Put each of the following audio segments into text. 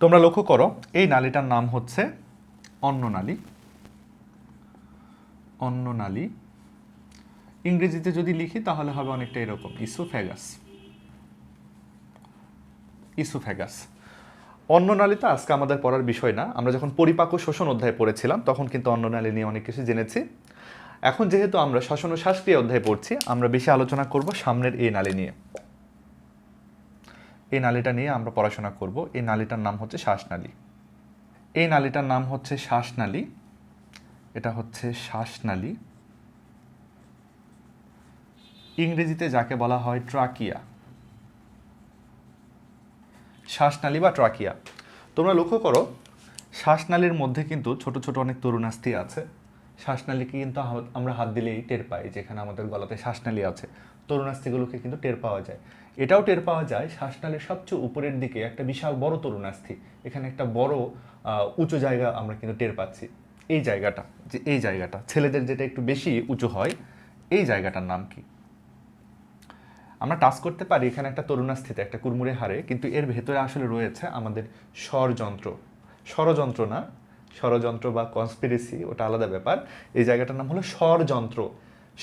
তোমরা লক্ষ্য করো, এই নালীটার নাম হচ্ছে অন্ন নালী অন্ন নালী ইংরেজিতে যদি লিখি, তাহলে হবে অনেকটা এরকম, ইসোফ্যাগাস। ইসোফ্যাগাস। অন্ননালীতে আজকে আমাদের পড়ার বিষয় না। আমরা যখন পরিপাক ও শোষণ অধ্যায় পড়েছিলাম, তখন কিন্তু অন্ননালী নিয়ে অনেক কিছু জেনেছি। এখন যেহেতু আমরা শ্বসন ও শ্বাসক্রিয়া অধ্যায় পড়ছি, আমরা বেশি আলোচনা করব সামনের এই নালী নিয়ে। এই নালীটা নিয়ে আমরা পড়াশোনা করব। এই নালীটার নাম হচ্ছে শ্বাসনালী। এই নালীটার নাম হচ্ছে শ্বাসনালী। এটা হচ্ছে শ্বাসনালী। ইংরেজিতে যাকে বলা হয় ট্রাকিয়া। শ্বাসনালী বা ট্রাকিয়া। তোমরা লক্ষ্য করো, শ্বাসনালীর মধ্যে কিন্তু ছোট ছোট অনেক তরুণাস্থি আছে। শ্বাসনালীকে কিন্তু আমরা হাত দিলেই টের পাই, যেখানে আমাদের গলাতে শ্বাসনালী আছে। তরুণাস্থিগুলোকে কিন্তু টের পাওয়া যায়। এটাও টের পাওয়া যায় শ্বাসনালীর সবচেয়ে উপরের দিকে একটা বিশাল বড় তরুণাস্থি এখানে একটা বড় উঁচু জায়গা আমরা কিন্তু টের পাচ্ছি। এই জায়গাটা, যে এই জায়গাটা, ছেলেদের যেটা একটু বেশি উঁচু হয়, এই জায়গাটার নাম কি? আমরা টাচ করতে পারি এখানে একটা তরুণাস্থিতে একটা কুরমুরে হারে, কিন্তু এর ভেতরে আসলে রয়েছে আমাদের স্বরযন্ত্র ষড়যন্ত্র না, ষড়যন্ত্র বা কনস্পিরেসি ওটা আলাদা ব্যাপার। এই জায়গাটার নাম হলো স্বরযন্ত্র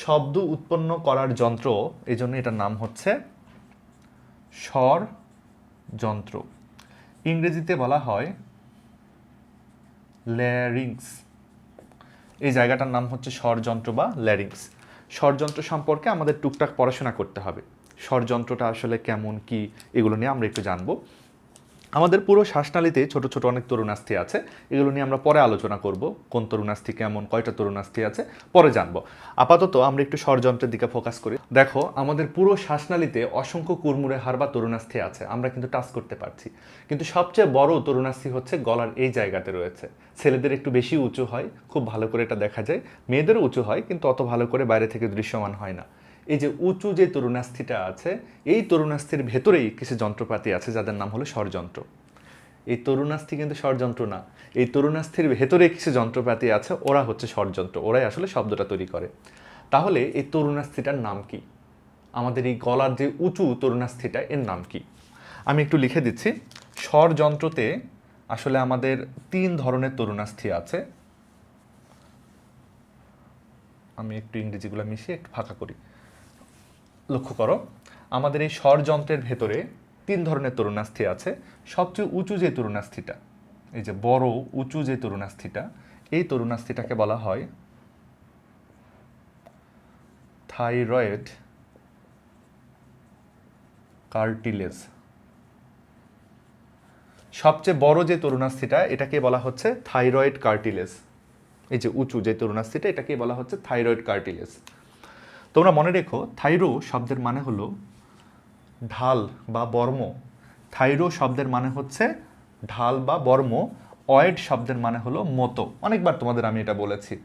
শব্দ উৎপন্ন করার যন্ত্র এই জন্য এটার নাম হচ্ছে স্বর যন্ত্র। ইংরেজিতে বলা হয় ল্যারিংস এই জায়গাটার নাম হচ্ছে স্বরযন্ত্র বা ল্যারিংস স্বরযন্ত্র সম্পর্কে আমাদের টুকটাক পড়াশোনা করতে হবে। স্বরযন্ত্রটা আসলে কেমন, কি, এগুলো নিয়ে আমরা একটু জানব। আমাদের পুরো শ্বাসনালীতে ছোট ছোট অনেক তরুণাস্থি আছে। এগুলো নিয়ে আমরা পরে আলোচনা করব, কোন তরুণাস্থি কেমন, কয়টা তরুণাস্থি আছে, পরে জানব। আপাতত আমরা একটু স্বরযন্ত্রের দিকে ফোকাস করি। দেখো, আমাদের পুরো শ্বাসনালীতে অসংখ্য কুরমুরে হার বা তরুণাস্থি আছে, আমরা কিন্তু টাচ করতে পারছি। কিন্তু সবচেয়ে বড় তরুণাস্থি হচ্ছে গলার এই জায়গাতে রয়েছে। ছেলেদের একটু বেশি উঁচু হয়, খুব ভালো করে এটা দেখা যায়। মেয়েদেরও উঁচু হয়, কিন্তু অত ভালো করে বাইরে থেকে দৃশ্যমান হয় না। এই যে উঁচু যে তরুণাস্থিটা আছে, এই তরুণাস্থির ভেতরেই কিছু যন্ত্রপাতি আছে যাদের নাম হলো ষড়যন্ত্র। এই তরুণাস্থি কিন্তু ষড়যন্ত্র না। এই তরুণাস্থির ভেতরে কিছু যন্ত্রপাতি আছে, ওরা হচ্ছে ষড়যন্ত্র, ওরাই আসলে শব্দটা তৈরি করে। তাহলে এই তরুণাস্থিটার নাম কি? আমাদের এই গলার যে উঁচু তরুণাস্থিটা, এর নাম কি? আমি একটু লিখে দিচ্ছি। স্বরযন্ত্রতে আসলে আমাদের তিন ধরনের তরুণাস্থি আছে। আমি একটু ইংরেজিগুলো মিশিয়ে একটু ফাঁকা করি। লক্ষ্য করো, আমাদের এই স্বরযন্ত্রের ভেতরে তিন ধরনের তরুণাস্থি আছে। সবচেয়ে উঁচু যে তরুণাস্থিটা, এই যে বড়, উঁচু যে তরুণাস্থিটা, এই তরুণাস্থিটাকে বলা হয় থাইরয়েড কার্টিলেজ। সবচেয়ে বড় যে তরুণাস্থিটা, এটাকে বলা হচ্ছে থাইরয়েড কার্টিলেজ। এই যে উঁচু যে তরুণাস্থিটা এটাকে বলা হচ্ছে থাইরয়েড কার্টিলেজ। তোমরা মনে রেখো, থাইরো শব্দের মানে হলো ঢাল বা বর্ম। থাইরো শব্দের মানে হচ্ছে ঢাল বা বর্ম। অয়েড শব্দের মানে হলো মতো। অনেকবার তোমাদের আমি এটা বলেছি।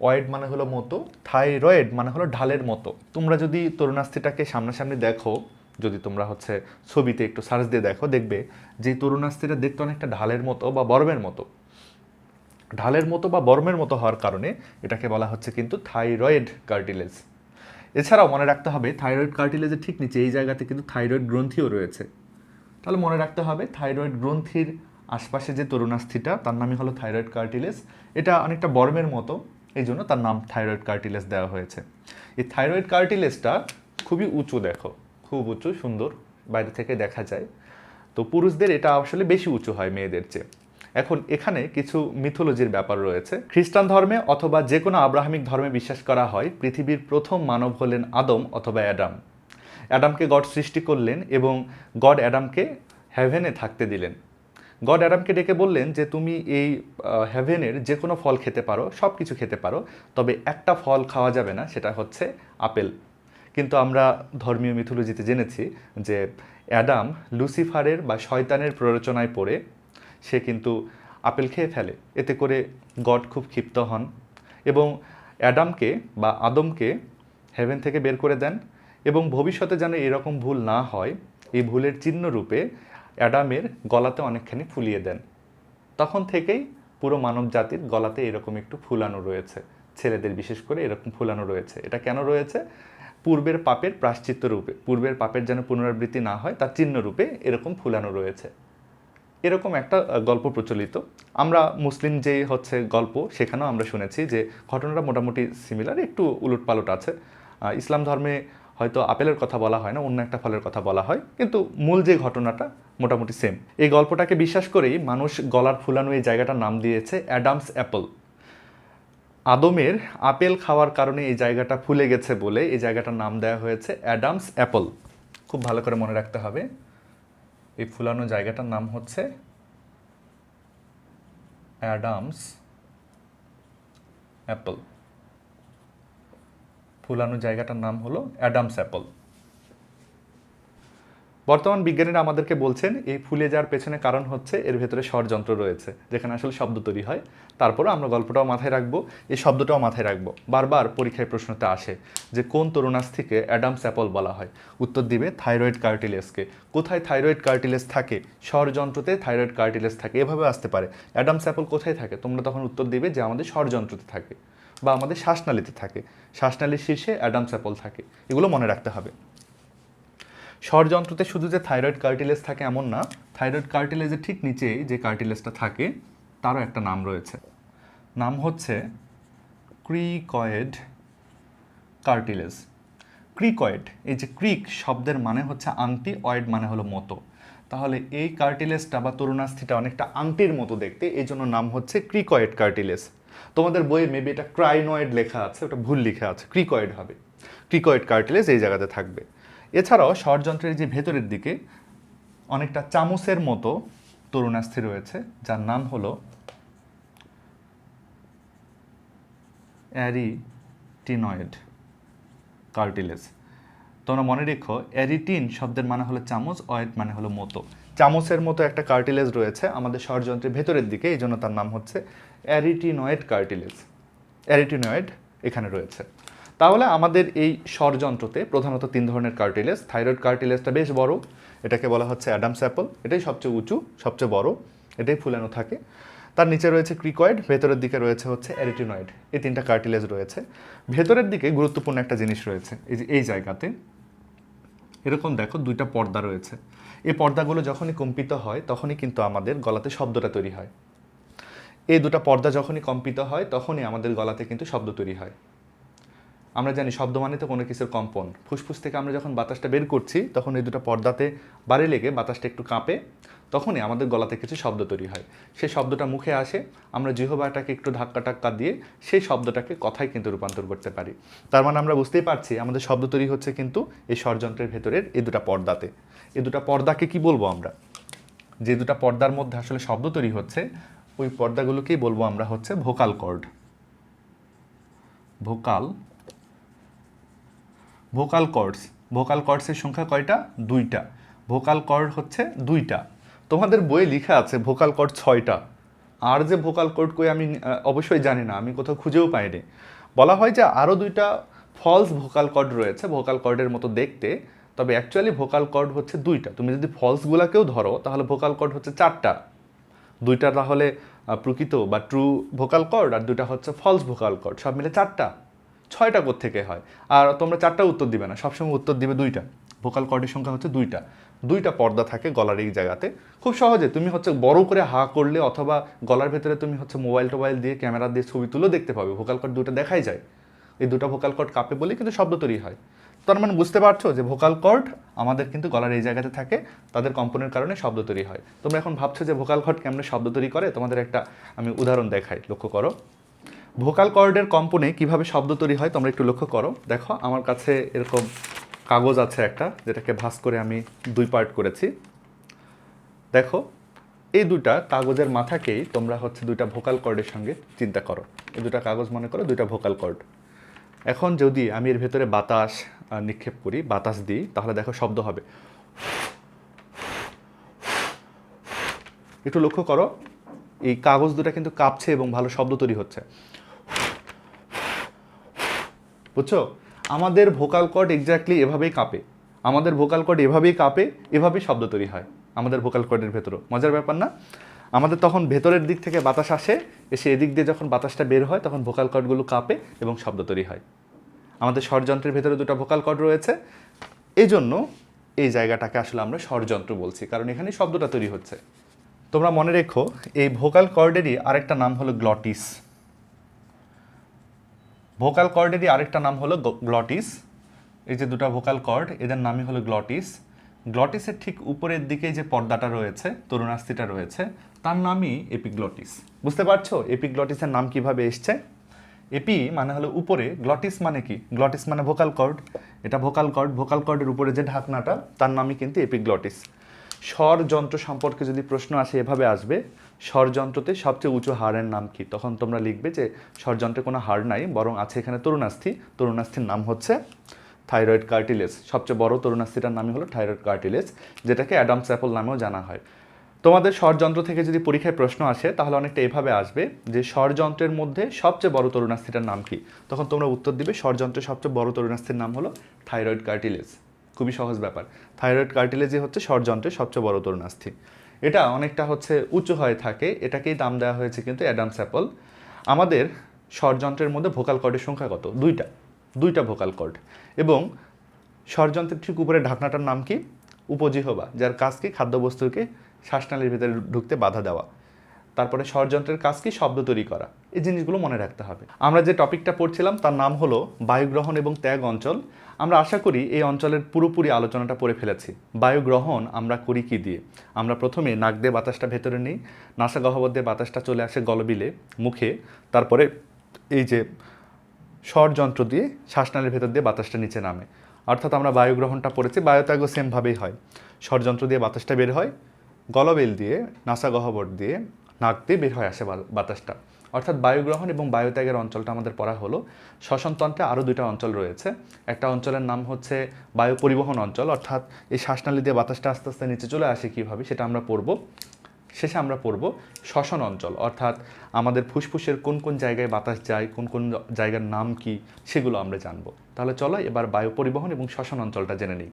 অয়েড মানে হলো মতো, থাইরয়েড মানে হলো ঢালের মতো। তোমরা যদি তরুণাস্থিটাকে সামনাসামনি দেখো, যদি তোমরা হচ্ছে ছবিতে একটু সার্চ দিয়ে দেখো, দেখবে যে তরুণাস্থিটা দেখতে অনেকটা ঢালের মতো বা বর্মের মতো। ঢালের মতো বা বর্মের মতো হওয়ার কারণে এটাকে বলা হচ্ছে কিন্তু থাইরয়েড কার্টিলেজ। এছাড়াও মনে রাখতে হবে থাইরয়েড কার্টিলেজের ঠিক নিচে এই জায়গাতে কিন্তু থাইরয়েড গ্রন্থিও রয়েছে। তাহলে মনে রাখতে হবে থাইরয়েড গ্রন্থির আশপাশে যে তরুণাস্থিটা, তার নামই হলো থাইরয়েড কার্টিলেজ এটা অনেকটা বর্মের মতো, এই জন্য তার নাম থাইরয়েড কার্টিলেজ দেওয়া হয়েছে। এই থাইরয়েড কার্টিলেজটা খুবই উঁচু দেখো, খুব উঁচু, সুন্দর, বাইরে থেকে দেখা যায়। তো পুরুষদের এটা আসলে বেশি উঁচু হয় মেয়েদের চেয়ে। এখন এখানে কিছু মিথোলজির ব্যাপার রয়েছে। খ্রিস্টান ধর্মে অথবা যে কোনো আব্রাহামিক ধর্মে বিশ্বাস করা হয়, পৃথিবীর প্রথম মানব হলেন আদম অথবা অ্যাডাম। অ্যাডামকে গড সৃষ্টি করলেন এবং গড অ্যাডামকে হ্যাভেনে থাকতে দিলেন। গড অ্যাডামকে ডেকে বললেন যে, তুমি এই হ্যাভেনের যে কোনো ফল খেতে পারো সব কিছু খেতে পারো, তবে একটা ফল খাওয়া যাবে না, সেটা হচ্ছে আপেল। কিন্তু আমরা ধর্মীয় মিথোলজিতে জেনেছি যে অ্যাডাম লুসিফারের বা শয়তানের প্ররোচনায় পড়ে সে কিন্তু আপেল খেয়ে ফেলে। এতে করে গড খুব ক্ষিপ্ত হন এবং অ্যাডামকে বা আদমকে হেভেন থেকে বের করে দেন এবং ভবিষ্যতে যেন এরকম ভুল না হয়, এই ভুলের চিহ্ন রূপে অ্যাডামের গলাতে অনেকখানি ফুলিয়ে দেন। তখন থেকেই পুরো মানব জাতির গলাতে এরকম একটু ফুলানো রয়েছে। ছেলেদের বিশেষ করে এরকম ফুলানো রয়েছে। এটা কেন রয়েছে? পূর্বের পাপের প্রাশ্চিত্য রূপে। পূর্বের পাপের যেন পুনরাবৃত্তি না হয়, তার চিহ্ন রূপে এরকম ফুলানো রয়েছে। এরকম একটা গল্প প্রচলিত। আমরা মুসলিম যে হচ্ছে গল্প, সেখানেও আমরা শুনেছি যে ঘটনাটা মোটামুটি সিমিলার একটু উলটপালট আছে। ইসলাম ধর্মে হয়তো আপেলের কথা বলা হয় না, অন্য একটা ফলের কথা বলা হয়, কিন্তু মূল যে ঘটনাটা মোটামুটি সেম এই গল্পটাকে বিশ্বাস করেই মানুষ গলার ফুলানো এই জায়গাটার নাম দিয়েছে অ্যাডামস অ্যাপল। আদমের আপেল খাওয়ার কারণে এই জায়গাটা ফুলে গেছে বলে এই জায়গাটার নাম দেওয়া হয়েছে অ্যাডামস অ্যাপল। খুব ভালো করে মনে রাখতে হবে। এই ফুলানো জায়গাটার নাম হচ্ছে অ্যাডামস অ্যাপল। ফুলানো জায়গাটার নাম হলো অ্যাডামস অ্যাপল। বর্তমান বিজ্ঞানীরা আমাদেরকে বলছেন, এই ফুলে যাওয়ার পেছনে কারণ হচ্ছে এর ভেতরে ষড়যন্ত্র রয়েছে, যেখানে আসলে শব্দ তৈরি হয়। তারপরে আমরা গল্পটাও মাথায় রাখব, এই শব্দটাও মাথায় রাখব। বারবার পরীক্ষায় প্রশ্নতে আসে যে কোন তরুণাস্থিকে অ্যাডামস অ্যাপল বলা হয়? উত্তর দিবে থাইরয়েড কার্টিলেসকে কোথায় থাইরয়েড কার্টিলেস থাকে? ষড়যন্ত্রতে থাইরয়েড কার্টিলেস থাকে, এভাবে আসতে পারে। অ্যাডামস অ্যাপল কোথায় থাকে? তোমরা তখন উত্তর দিবে যে আমাদের ষড়যন্ত্রতে থাকে বা আমাদের শ্বাসনালীতে থাকে। শ্বাসনালীর শীর্ষে অ্যাডামস অ্যাপল থাকে। এগুলো মনে রাখতে হবে। ষড়যন্ত্রতে শুধু যে থাইরয়েড কার্টিলেজ থাকে এমন না থাইরয়েড কার্টিলেজের ঠিক নিচেই যে কার্টিলেজটা থাকে, তারও একটা নাম রয়েছে। নাম হচ্ছে ক্রিকয়েড কার্টিলেজ ক্রিকয়েড, এই যে ক্রিক শব্দের মানে হচ্ছে আংটি, অয়েড মানে হলো মতো। তাহলে এই কার্টিলেজটা বা তরুণাস্থিটা অনেকটা আংটির মতো দেখতে, এই জন্য নাম হচ্ছে ক্রিকয়েড কার্টিলেজ তোমাদের বইয়ে মেবি এটা ক্রাইনয়েড লেখা আছে, ওটা ভুল লেখা আছে, ক্রিকয়েড হবে। ক্রিকয়েড কার্টিলেজ এই জায়গাতে থাকবে। এছাড়াও ষড়যন্ত্রের যে ভেতরের দিকে অনেকটা চামচের মতো তরুণাস্থি রয়েছে, যার নাম হলো অ্যারিটিনয়েড কার্টিলেজ। তোমরা মনে রেখো, অ্যারিটিন শব্দের মানে হলো চামচ অয়েড মানে হলো মতো। চামচের মতো একটা কার্টিলেজ রয়েছে আমাদের ষড়যন্ত্রের ভেতরের দিকে, এই জন্য তার নাম হচ্ছে অ্যারিটিনয়েড কার্টিলেজ। অ্যারিটিনয়েড এখানে রয়েছে। তাহলে আমাদের এই ষড়যন্ত্রতে প্রধানত তিন ধরনের কার্টিলেজ থাইরয়েড কার্টিলেজটা বেশ বড়, এটাকে বলা হচ্ছে অ্যাডামস অ্যাপল এটাই সবচেয়ে উঁচু, সবচেয়ে বড়, এটাই ফুলানো থাকে। তার নিচে রয়েছে ক্রিকয়েড ভেতরের দিকে রয়েছে হচ্ছে অ্যারিটিনয়েড এই তিনটা কার্টিলেজ রয়েছে। ভেতরের দিকে গুরুত্বপূর্ণ একটা জিনিস রয়েছে, এই যে এই জায়গাতে, এরকম দেখো দুইটা পর্দা রয়েছে। এই পর্দাগুলো যখনই কম্পিত হয়, তখনই কিন্তু আমাদের গলাতে শব্দটা তৈরি হয়। এই দুটো পর্দা যখনই কম্পিত হয়, তখনই আমাদের গলাতে কিন্তু শব্দ তৈরি হয়। আমরা জানি শব্দ মানে তো কোনো কিছুর কম্পন। ফুসফুস থেকে আমরা যখন বাতাসটা বের করছি, তখন এই দুটো পর্দাতে বাড়ি লেগে বাতাসটা একটু কাঁপে, তখনই আমাদের গলাতে কিছু শব্দ তৈরি হয়। সেই শব্দটা মুখে আসে, আমরা জিহবাটাকে একটু ধাক্কা টাক্কা দিয়ে সেই শব্দটাকে কথায় কিন্তু রূপান্তর করতে পারি। তার মানে আমরা বুঝতেই পারছি, আমাদের শব্দ তৈরি হচ্ছে কিন্তু এই ষড়যন্ত্রের ভেতরের এই দুটা পর্দাতে। এই দুটা পর্দাকে কি বলব আমরা? যে দুটা পর্দার মধ্যে আসলে শব্দ তৈরি হচ্ছে, ওই পর্দাগুলোকেই বলব আমরা হচ্ছে vocal cord. Vocal vocal cords. Vocal কর্ডসের সংখ্যা কয়টা? দুইটা। ভোকাল কর্ড হচ্ছে দুইটা। তোমাদের বইয়ে লেখা আছে ভোকাল কর্ড ছয়টা। আর যে ভোকাল কর্ড কই আমি অবশ্যই জানি না। আমি কোথাও খুঁজেও পাইনি। বলা হয় যে আরও দুইটা ফলস ভোকাল কর্ড রয়েছে, ভোকাল কর্ডের মতো দেখতে। তবে অ্যাকচুয়ালি ভোকাল কর্ড হচ্ছে দুইটা। তুমি যদি ফলসগুলোকেও ধরো, তাহলে ভোকাল কর্ড হচ্ছে চারটা। দুইটা তাহলে প্রকৃত বা ট্রু ভোকাল কর্ড, আর দুইটা হচ্ছে ফলস ভোকাল কর্ড। সব মিলে চারটা। ছয়টা থেকে হয়। আর তোমরা চারটা উত্তর দিবে না, সবসময় উত্তর দিবে দুইটা। ভোকাল কর্ডের সংখ্যা হচ্ছে দুইটা। দুইটা পর্দা থাকে গলার এই জায়গাতে। খুব সহজে, তুমি হচ্ছে বড় করে হা করলে অথবা গলার ভেতরে তুমি হচ্ছে মোবাইল টোবাইল দিয়ে ক্যামেরা দিয়ে ছবি তুলেও দেখতে পাবে। ভোকাল কর্ড দুটো দেখাই যায়। এই দুটো ভোকাল কর্ড কাঁপে বলে কিন্তু শব্দ তৈরি হয়। তার মানে বুঝতে পারছ যে ভোকাল কর্ড আমাদের কিন্তু গলার এই জায়গাতে থাকে, তাদের কম্পনের কারণে শব্দ তৈরি হয়। তোমরা এখন ভাবছ যে ভোকাল কর্ড কেমন শব্দ তৈরি করে? তোমাদের একটা আমি উদাহরণ দেখাই, লক্ষ্য করো। ভোকাল কর্ডের কম্পনে কীভাবে শব্দ তৈরি হয় তোমরা একটু লক্ষ্য করো। দেখো, আমার কাছে এরকম কাগজ আছে একটা, যেটাকে ভাঁজ করে আমি দুই পার্ট করেছি। দেখো, এই দুটা কাগজের মাথাকেই তোমরা হচ্ছে দুইটা ভোকাল কর্ডের সঙ্গে চিন্তা করো। এই দুটা কাগজ মনে করো দুইটা ভোকাল কর্ড। এখন যদি আমি এর ভেতরে বাতাস নিক্ষেপ করি, বাতাস দিই, তাহলে দেখো শব্দ হবে। একটু লক্ষ্য করো, এই কাগজ দুটা কিন্তু কাঁপছে এবং ভালো শব্দ তৈরি হচ্ছে। বুঝছ? আমাদের ভোকাল কর্ড এক্স্যাক্টলি এভাবেই কাঁপে। আমাদের ভোকাল কর্ড এভাবেই কাঁপে, এভাবেই শব্দ তৈরি হয় আমাদের ভোকাল কর্ডের ভেতরও। মজার ব্যাপার না? আমাদের তখন ভেতরের দিক থেকে বাতাস আসে, এসে এদিক দিয়ে যখন বাতাসটা বের হয়, তখন ভোকাল কর্ডগুলো কাঁপে এবং শব্দ তৈরি হয়। আমাদের ষড়যন্ত্রের ভেতরে দুটো ভোকাল কর্ড রয়েছে। এই জন্য এই জায়গাটাকে আসলে আমরা ষড়যন্ত্র বলছি, কারণ এখানে শব্দটা তৈরি হচ্ছে। তোমরা মনে রেখো, এই ভোকাল কর্ডেরই আরেকটা নাম হলো গ্লটিস ভোকাল কর্ডেরই আরেকটা নাম হলো গ্লটিস। এই যে দুটো ভোকাল কর্ড, এদের নামই হলো গ্লটিস। গ্লটিসের ঠিক উপরের দিকে যে পর্দাটা রয়েছে, তরুণাস্থিটা রয়েছে, তার নামই এপিগ্লটিস। বুঝতে পারছ? এপিগ্লটিসের নাম কীভাবে এসছে? এপি মানে হলো উপরে, গ্লটিস মানে কি? গ্লটিস মানে ভোকাল কর্ড। এটা ভোকাল কর্ড, ভোকাল কর্ডের উপরে যে ঢাকনাটা, তার নামই কিন্তু এপিগ্লটিস। স্বর যন্ত্র সম্পর্কে যদি প্রশ্ন আসে, এভাবে আসবে। স্বরযন্ত্রতে সবচেয়ে উঁচু হাড়ের নাম কি? তখন তোমরা লিখবে যে স্বরযন্ত্রে কোনো হাড় নাই, বরং আছে এখানে তরুণাস্থি। তরুণাস্থির নাম হচ্ছে থাইরয়েড কার্টিলেজ। সবচেয়ে বড় তরুণাস্থিটার নামই হলো থাইরয়েড কার্টিলেজ, যেটাকে অ্যাডামস অ্যাপল নামেও জানা হয়। তোমাদের স্বরযন্ত্র থেকে যদি পরীক্ষায় প্রশ্ন আসে, তাহলে অনেকটা এভাবে আসবে যে স্বরযন্ত্রের মধ্যে সবচেয়ে বড় তরুণাস্থিটার নাম কি? তখন তোমরা উত্তর দিবে স্বরযন্ত্রের সবচেয়ে বড় তরুণাস্থির নাম হলো থাইরয়েড কার্টিলেজ। খুবই সহজ ব্যাপার। থাইরয়েড কার্টিলেজই হচ্ছে স্বরযন্ত্রের সবচেয়ে বড় তরুণাস্থি। এটা অনেকটা হচ্ছে উঁচু হয়ে থাকে, এটাকেই দাম দেওয়া হয়েছে কিন্তু অ্যাডামস অ্যাপল। আমাদের স্বরযন্ত্রের মধ্যে ভোকাল কর্ডের সংখ্যা কত? দুইটা দুইটা ভোকাল কর্ড। এবং স্বরযন্ত্রের ঠিক উপরে ঢাকনাটার নাম কি? উপজিহবা, যার কাজ কি খাদ্যবস্তুকে শ্বাসনালীর ভিতরে ঢুকতে বাধা দেওয়া। তারপরে স্বরযন্ত্রের কাজ কি? শব্দ তৈরি করা। এই জিনিসগুলো মনে রাখতে হবে। আমরা যে টপিকটা পড়ছিলাম, তার নাম হলো বায়ুগ্রহণ এবং ত্যাগ অঞ্চল। আমরা আশা করি এই অঞ্চলের পুরোপুরি আলোচনাটা পড়ে ফেলেছি। বায়ুগ্রহণ আমরা করি কি দিয়ে? আমরা প্রথমে নাক দিয়ে বাতাসটা ভেতরে নিই, নাসা গহ্বর দিয়ে বাতাসটা চলে আসে গলবিলে, মুখে, তারপরে এই যে স্বরযন্ত্র দিয়ে শ্বাসনালীর ভেতর দিয়ে বাতাসটা নিচে নামে। অর্থাৎ আমরা বায়ুগ্রহণটা পড়েছি, বায়ুত্যাগও সেমভাবেই হয়। স্বরযন্ত্র দিয়ে বাতাসটা বের হয়, গলবেল দিয়ে, নাসা গহ্বর দিয়ে নাক দিয়ে বের হয়ে আসে বাতাসটা। অর্থাৎ বায়ুগ্রহণ এবং বায়ুত্যাগের অঞ্চলটা আমাদের পড়া হলো। শ্বসনতন্ত্রে আরও দুইটা অঞ্চল রয়েছে। একটা অঞ্চলের নাম হচ্ছে বায়ু পরিবহন অঞ্চল। অর্থাৎ এই শ্বাসনালী দিয়ে বাতাসটা আস্তে আস্তে নিচে চলে আসে কীভাবে, সেটা আমরা পড়ব। শেষে আমরা পড়ব শ্বসন অঞ্চল। অর্থাৎ আমাদের ফুসফুসের কোন কোন জায়গায় বাতাস যায়, কোন কোন জায়গার নাম কি, সেগুলো আমরা জানব। তাহলে চলো এবার বায়ু পরিবহন এবং শ্বসন অঞ্চলটা জেনে নিই।